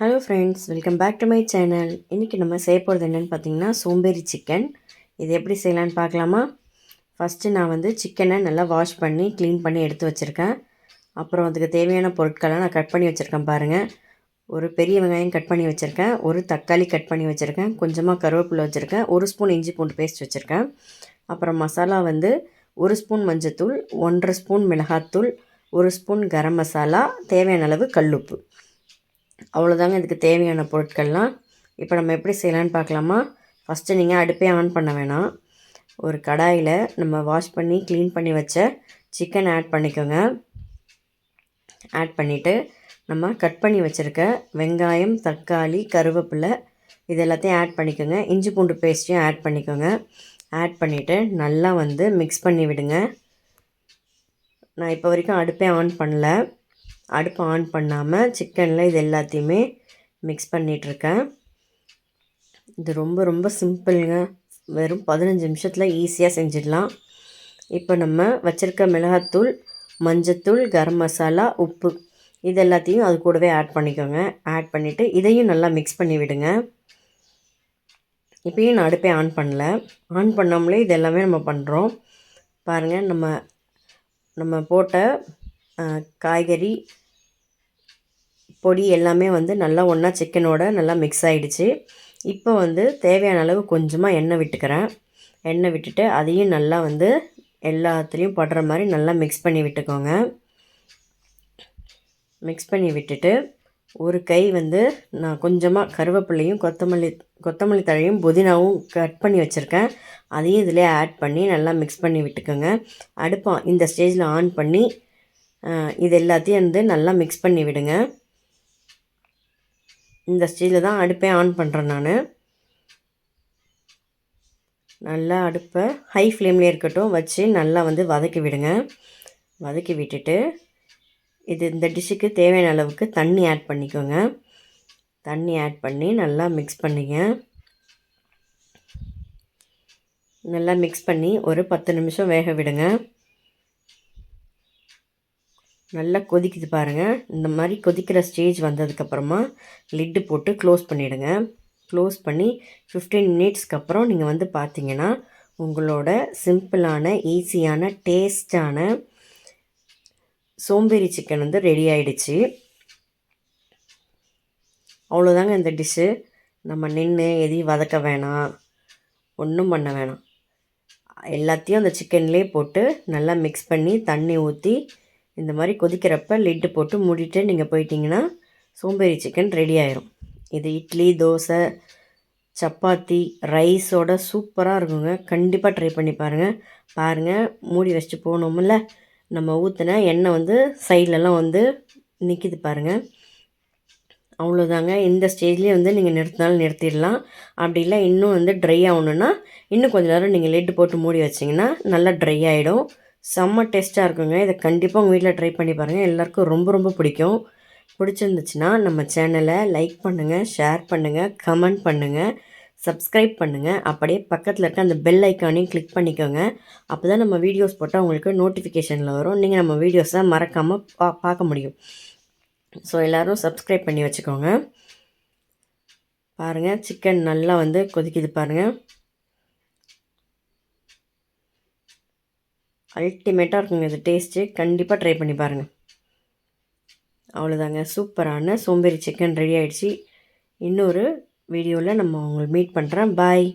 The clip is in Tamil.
Hello friends welcome back to my channel இன்றைக்கி நம்ம செய்ய போகிறது என்னென்னு பார்த்தீங்கன்னா சோம்பேறி சிக்கன் இது எப்படி செய்யலான்னு பார்க்கலாமா? ஃபஸ்ட்டு நான் வந்து சிக்கனை நல்லா வாஷ் பண்ணி க்ளீன் பண்ணி எடுத்து வச்சுருக்கேன். அப்புறம் அதுக்கு தேவையான பொருட்களை நான் கட் பண்ணி வச்சுருக்கேன் பாருங்கள் ஒரு பெரிய வெங்காயம் கட் பண்ணி வச்சுருக்கேன். ஒரு தக்காளி கட் பண்ணி வச்சுருக்கேன். கொஞ்சமாக கருவேப்பிலை வச்சுருக்கேன். ஒரு ஸ்பூன் இஞ்சி பூண்டு பேஸ்ட் வச்சுருக்கேன். அப்புறம் மசாலா வந்து ஒரு ஸ்பூன் மஞ்சத்தூள் ஒன்றரை ஸ்பூன் மிளகாத்தூள் ஒரு ஸ்பூன் கரம் மசாலா தேவையான அளவு கல்லுப்பு. அவ்வளோதாங்க இதுக்கு தேவையான பொருட்கள்லாம். இப்போ நம்ம எப்படி செய்யலான்னு பார்க்கலாமா? ஃபஸ்ட்டு நீங்கள் அடுப்பே ஆன் பண்ண வேணாம். ஒரு கடாயில் நம்ம வாஷ் பண்ணி க்ளீன் பண்ணி வச்ச சிக்கன் ஆட் பண்ணிக்கோங்க. ஆட் பண்ணிவிட்டு நம்ம கட் பண்ணி வச்சுருக்க வெங்காயம் தக்காளி கருவேப்பிலை இது எல்லாத்தையும் ஆட் பண்ணிக்கோங்க. இஞ்சி பூண்டு பேஸ்ட்டையும் ஆட் பண்ணிக்கோங்க. ஆட் பண்ணிவிட்டு நல்லா வந்து மிக்ஸ் பண்ணி விடுங்க. நான் இப்போ வரைக்கும் அடுப்பே ஆன் பண்ணல. அடுப்பு ஆன் பண்ணாமல் சிக்கனில் இது எல்லாத்தையுமே மிக்ஸ் பண்ணிகிட்ருக்கேன் இது ரொம்ப ரொம்ப சிம்பிளுங்க. வெறும் பதினஞ்சு நிமிஷத்தில் ஈஸியாக செஞ்சிடலாம். இப்போ நம்ம வச்சுருக்க மிளகாத்தூள் மஞ்சத்தூள் கரம் மசாலா உப்பு இது எல்லாத்தையும் அது கூடவே ஆட் பண்ணிக்கோங்க. ஆட் பண்ணிவிட்டு இதையும் நல்லா மிக்ஸ் பண்ணி விடுங்க. இப்போயும் நான் அடுப்பே ஆன் பண்ணல. ஆன் பண்ணாமலே இது எல்லாமே நம்ம பண்ணுறோம் பாருங்கள் நம்ம நம்ம போட்ட காய்கறி பொடி எல்லாமே வந்து நல்லா ஒன்றா சிக்கனோட நல்லா மிக்ஸ் ஆகிடுச்சு இப்போ வந்து தேவையான அளவு கொஞ்சமாக எண்ணெய் விட்டுக்கிறேன். எண்ணெய் விட்டுட்டு அதையும் நல்லா வந்து எல்லாத்துலேயும் படுற மாதிரி நல்லா மிக்ஸ் பண்ணி விட்டுக்கோங்க. மிக்ஸ் பண்ணி விட்டுட்டு ஒரு கை வந்து நான் கொஞ்சமாக கருவேப்பிலையும் கொத்தமல்லி கொத்தமல்லி தழையும் புதினாவும் கட் பண்ணி வச்சுருக்கேன். அதையும் இதிலே ஆட் பண்ணி நல்லா மிக்ஸ் பண்ணி விட்டுக்கோங்க. அடுப்பம் இந்த ஸ்டேஜில் ஆன் பண்ணி இது எல்லாத்தையும் வந்து நல்லா மிக்ஸ் பண்ணி விடுங்க. இந்த ஸ்டீலில் தான் அடுப்பே ஆன் பண்ணுறேன் நான். நல்லா அடுப்பை ஹை ஃப்ளேம்லேயே இருக்கட்டும் வச்சு நல்லா வந்து வதக்கி விடுங்க. வதக்கி விட்டுட்டு இது இந்த டிஷ்ஷுக்கு தேவையான அளவுக்கு தண்ணி ஆட் பண்ணிக்கோங்க. தண்ணி ஆட் பண்ணி நல்லா மிக்ஸ் பண்ணிங்க. நல்லா மிக்ஸ் பண்ணி ஒரு பத்து நிமிஷம் வேக விடுங்க. நல்லா கொதிக்குது பாருங்கள் இந்த மாதிரி கொதிக்கிற ஸ்டேஜ் வந்ததுக்கப்புறமா லிட்டு போட்டு க்ளோஸ் பண்ணிவிடுங்க க்ளோஸ் பண்ணி ஃபிஃப்டீன் மினிட்ஸ்க்கு அப்புறம் நீங்கள் வந்து பார்த்தீங்கன்னா உங்களோட சிம்பிளான ஈஸியான டேஸ்டான சோம்பேறி சிக்கன் வந்து ரெடி ஆகிடுச்சு அவ்வளோதாங்க இந்த டிஷ்ஷு நம்ம நின்று எதையும் வதக்க வேணாம். ஒன்றும் பண்ண வேணாம். எல்லாத்தையும் அந்த சிக்கன்லேயே போட்டு நல்லா மிக்ஸ் பண்ணி தண்ணி ஊற்றி இந்த மாதிரி கொதிக்கிறப்ப லிட்டு போட்டு மூடிட்டு நீங்கள் போயிட்டீங்கன்னா சோம்பேறி சிக்கன் ரெடி ஆயிரும். இது இட்லி தோசை சப்பாத்தி ரைஸோட சூப்பராக இருக்குங்க. கண்டிப்பாக ட்ரை பண்ணி பாருங்கள் பாருங்கள் மூடி வச்சுட்டு போகணுமில்ல நம்ம ஊற்றின எண்ணெய் வந்து சைட்லலாம் வந்து நிற்கிது பாருங்கள் அவ்வளோதாங்க இந்த ஸ்டேஜ்லேயே வந்து நீங்கள் நிறுத்தினாலும் நிறுத்திடலாம். அப்படி இல்லை இன்னும் வந்து ட்ரை ஆகணுன்னா இன்னும் கொஞ்சம் நேரம் நீங்கள் லெட்டு போட்டு மூடி வச்சிங்கன்னா நல்லா ட்ரை ஆகிடும் செம்ம டேஸ்ட்டாக இருக்குங்க. இதை கண்டிப்பாக உங்கள் வீட்டில் ட்ரை பண்ணி பாருங்கள் எல்லாருக்கும் ரொம்ப ரொம்ப பிடிக்கும். பிடிச்சிருந்துச்சுன்னா நம்ம சேனலை லைக் பண்ணுங்கள் ஷேர் பண்ணுங்கள் கமெண்ட் பண்ணுங்கள் சப்ஸ்கிரைப் பண்ணுங்கள் அப்படியே பக்கத்தில் இருக்க அந்த பெல் ஐக்கானையும் கிளிக் பண்ணிக்கோங்க. அப்போ தான் நம்ம வீடியோஸ் போட்டால் உங்களுக்கு நோட்டிஃபிகேஷனில் வரும். நீங்கள் நம்ம வீடியோஸை மறக்காமல் பா பார்க்க முடியும். ஸோ எல்லோரும் சப்ஸ்கிரைப் பண்ணி வச்சுக்கோங்க. பாருங்கள் சிக்கன் நல்லா வந்து கொதிக்குது பாருங்கள் அல்டிமேட்டாக இருக்குங்க இது டேஸ்ட்டு கண்டிப்பாக ட்ரை பண்ணி பாருங்கள் அவ்வளோதாங்க சூப்பரான சோம்பேறி சிக்கன் ரெடி ஆகிடுச்சி இன்னொரு வீடியோவில் நம்ம உங்களை மீட் பண்ணுறேன் பாய்